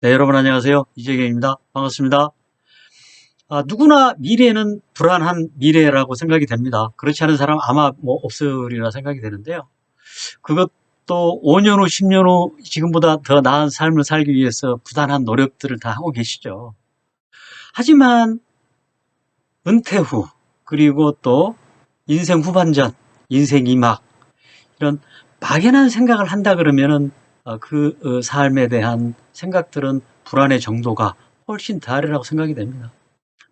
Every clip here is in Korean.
네, 여러분 안녕하세요. 이재경입니다. 반갑습니다. 아, 누구나 미래는 불안한 미래라고 생각이 됩니다. 그렇지 않은 사람 아마 뭐 없으리라 생각이 되는데요. 그것도 5년 후, 10년 후 지금보다 더 나은 삶을 살기 위해서 부단한 노력들을 다 하고 계시죠. 하지만 은퇴 후 그리고 또 인생 후반전, 인생 이막 이런 막연한 생각을 한다 그러면은 어, 그 어, 삶에 대한 생각들은 불안의 정도가 훨씬 다르라고 생각이 됩니다.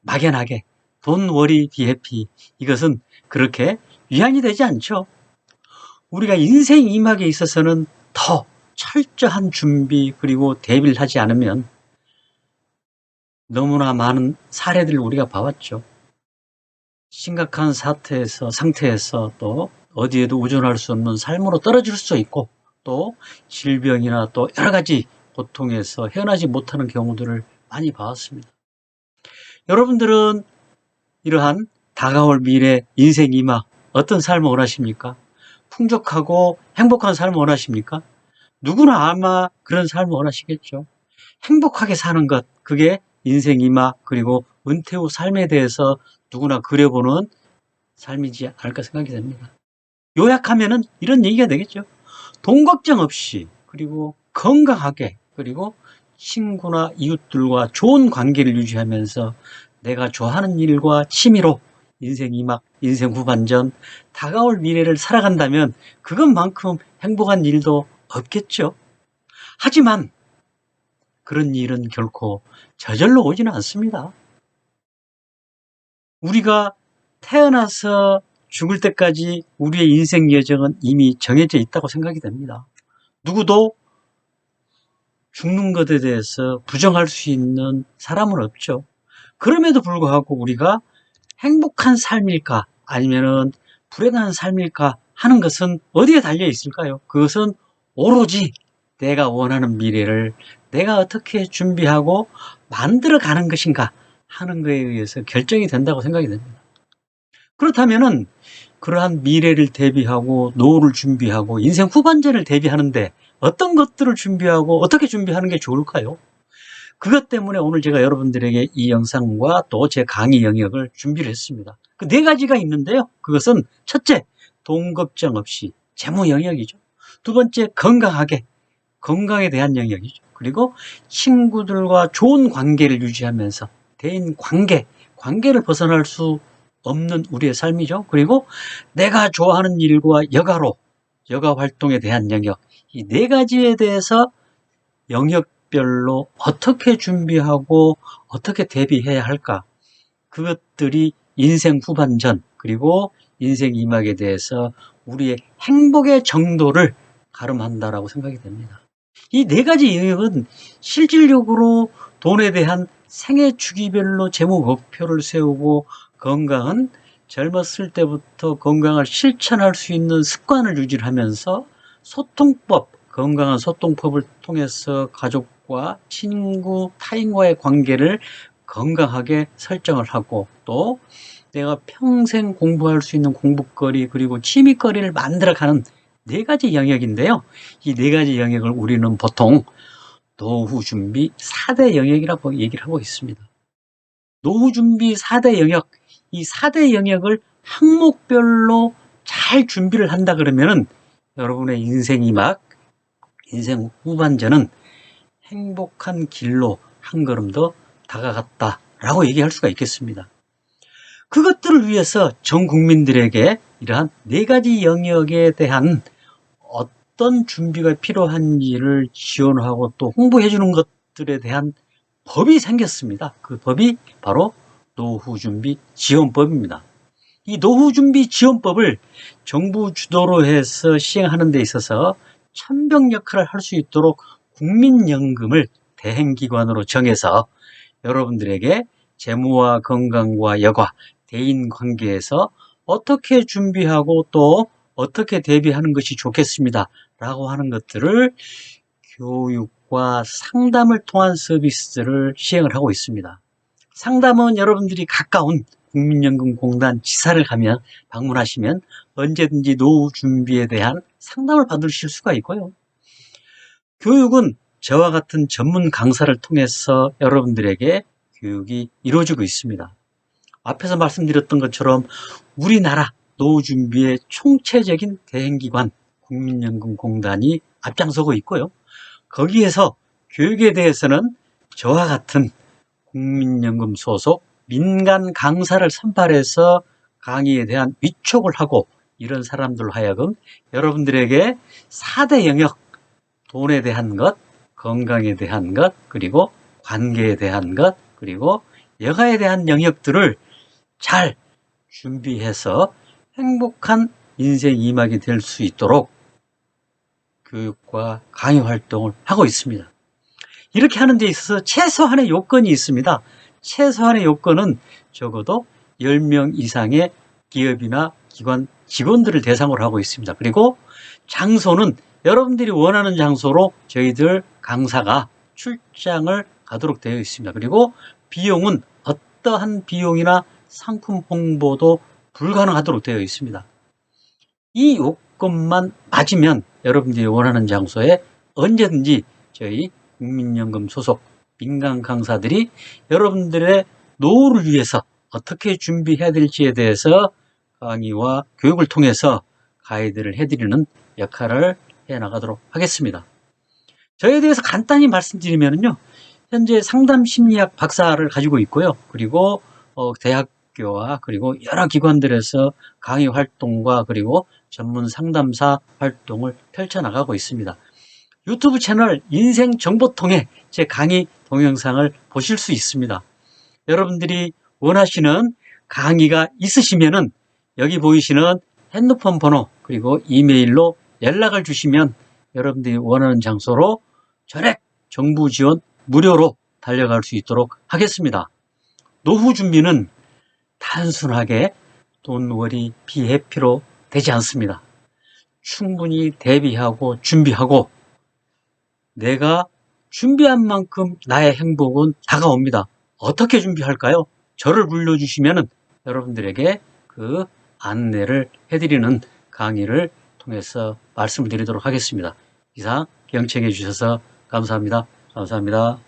막연하게 돈 워리 비해피 이것은 그렇게 위안이 되지 않죠. 우리가 인생 이막에 있어서는 더 철저한 준비 그리고 대비를 하지 않으면 너무나 많은 사례들을 우리가 봐왔죠. 심각한 사태에서 상태에서 또 어디에도 의존할 수 없는 삶으로 떨어질 수 있고 또 질병이나 또 여러 가지 고통에서 헤어나지 못하는 경우들을 많이 봐왔습니다. 여러분들은 이러한 다가올 미래 인생 이막 어떤 삶을 원하십니까? 풍족하고 행복한 삶을 원하십니까? 누구나 아마 그런 삶을 원하시겠죠. 행복하게 사는 것, 그게 인생 이막 그리고 은퇴 후 삶에 대해서 누구나 그려보는 삶이지 않을까 생각이 됩니다. 요약하면은 이런 얘기가 되겠죠. 돈 걱정 없이 그리고 건강하게 그리고 친구나 이웃들과 좋은 관계를 유지하면서 내가 좋아하는 일과 취미로 인생 이막, 인생 후반전, 다가올 미래를 살아간다면 그것만큼 행복한 일도 없겠죠. 하지만 그런 일은 결코 저절로 오지는 않습니다. 우리가 태어나서 죽을 때까지 우리의 인생 여정은 이미 정해져 있다고 생각이 됩니다. 누구도 죽는 것에 대해서 부정할 수 있는 사람은 없죠. 그럼에도 불구하고 우리가 행복한 삶일까 아니면은 불행한 삶일까 하는 것은 어디에 달려 있을까요? 그것은 오로지 내가 원하는 미래를 내가 어떻게 준비하고 만들어 가는 것인가 하는 것에 의해서 결정이 된다고 생각이 됩니다. 그렇다면은 그러한 미래를 대비하고 노후를 준비하고 인생 후반전을 대비하는데 어떤 것들을 준비하고 어떻게 준비하는 게 좋을까요? 그것 때문에 오늘 제가 여러분들에게 이 영상과 또 제 강의 영역을 준비를 했습니다. 그 네 가지가 있는데요. 그것은 첫째, 돈 걱정 없이 재무 영역이죠. 두 번째, 건강하게 건강에 대한 영역이죠. 그리고 친구들과 좋은 관계를 유지하면서 대인 관계, 관계를 벗어날 수 없는 우리의 삶이죠. 그리고 내가 좋아하는 일과 여가로, 여가 활동에 대한 영역, 이 네 가지에 대해서 영역별로 어떻게 준비하고 어떻게 대비해야 할까? 그것들이 인생 후반전, 그리고 인생 이막에 대해서 우리의 행복의 정도를 가름한다라고 생각이 됩니다. 이 네 가지 영역은 실질적으로 돈에 대한 생애 주기별로 재무 목표를 세우고 건강은 젊었을 때부터 건강을 실천할 수 있는 습관을 유지하면서 소통법, 건강한 소통법을 통해서 가족과 친구, 타인과의 관계를 건강하게 설정을 하고 또 내가 평생 공부할 수 있는 공부거리 그리고 취미거리를 만들어가는 네 가지 영역인데요. 이 네 가지 영역을 우리는 보통 노후 준비 4대 영역이라고 얘기를 하고 있습니다. 노후 준비 4대 영역, 이 4대 영역을 항목별로 잘 준비를 한다 그러면은 여러분의 인생이 막 인생 후반전은 행복한 길로 한 걸음 더 다가갔다 라고 얘기할 수가 있겠습니다. 그것들을 위해서 전 국민들에게 이러한 네 가지 영역에 대한 어떤 준비가 필요한지를 지원하고 또 홍보해 주는 것들에 대한 법이 생겼습니다. 그 법이 바로 노후준비 지원법입니다. 이 노후준비 지원법을 정부 주도로 해서 시행하는 데 있어서 천병 역할을 할 수 있도록 국민연금을 대행기관으로 정해서 여러분들에게 재무와 건강과 여가, 대인 관계에서 어떻게 준비하고 또 어떻게 대비하는 것이 좋겠습니다. 라고 하는 것들을 교육과 상담을 통한 서비스를 시행을 하고 있습니다. 상담은 여러분들이 가까운 국민연금공단 지사를 가면 방문하시면 언제든지 노후 준비에 대한 상담을 받으실 수가 있고요. 교육은 저와 같은 전문 강사를 통해서 여러분들에게 교육이 이루어지고 있습니다. 앞에서 말씀드렸던 것처럼 우리나라 노후 준비의 총체적인 대행기관 국민연금공단이 앞장서고 있고요. 거기에서 교육에 대해서는 저와 같은 국민연금 소속 민간 강사를 선발해서 강의에 대한 위촉을 하고 이런 사람들로 하여금 여러분들에게 4대 영역 돈에 대한 것, 건강에 대한 것, 그리고 관계에 대한 것, 그리고 여가에 대한 영역들을 잘 준비해서 행복한 인생 이막이 될 수 있도록 교육과 강의 활동을 하고 있습니다. 이렇게 하는 데 있어서 최소한의 요건이 있습니다. 최소한의 요건은 적어도 10명 이상의 기업이나 기관 직원들을 대상으로 하고 있습니다. 그리고 장소는 여러분들이 원하는 장소로 저희들 강사가 출장을 가도록 되어 있습니다. 그리고 비용은 어떠한 비용이나 상품 홍보도 불가능하도록 되어 있습니다. 이 요건만 맞으면 여러분들이 원하는 장소에 언제든지 저희 국민연금 소속 민간 강사들이 여러분들의 노후를 위해서 어떻게 준비해야 될지에 대해서 강의와 교육을 통해서 가이드를 해드리는 역할을 해 나가도록 하겠습니다. 저에 대해서 간단히 말씀드리면요. 현재 상담 심리학 박사를 가지고 있고요. 그리고 어, 대학교와 그리고 여러 기관들에서 강의 활동과 그리고 전문 상담사 활동을 펼쳐 나가고 있습니다. 유튜브 채널 인생 정보통에 제 강의 동영상을 보실 수 있습니다. 여러분들이 원하시는 강의가 있으시면은 여기 보이시는 핸드폰 번호 그리고 이메일로 연락을 주시면 여러분들이 원하는 장소로 전액 정부 지원 무료로 달려갈 수 있도록 하겠습니다. 노후 준비는 단순하게 돈벌이 비회피로 되지 않습니다. 충분히 대비하고 준비하고 내가 준비한 만큼 나의 행복은 다가옵니다. 어떻게 준비할까요? 저를 불러주시면 여러분들에게 그 안내를 해드리는 강의를 통해서 말씀을 드리도록 하겠습니다. 이상 경청해 주셔서 감사합니다. 감사합니다.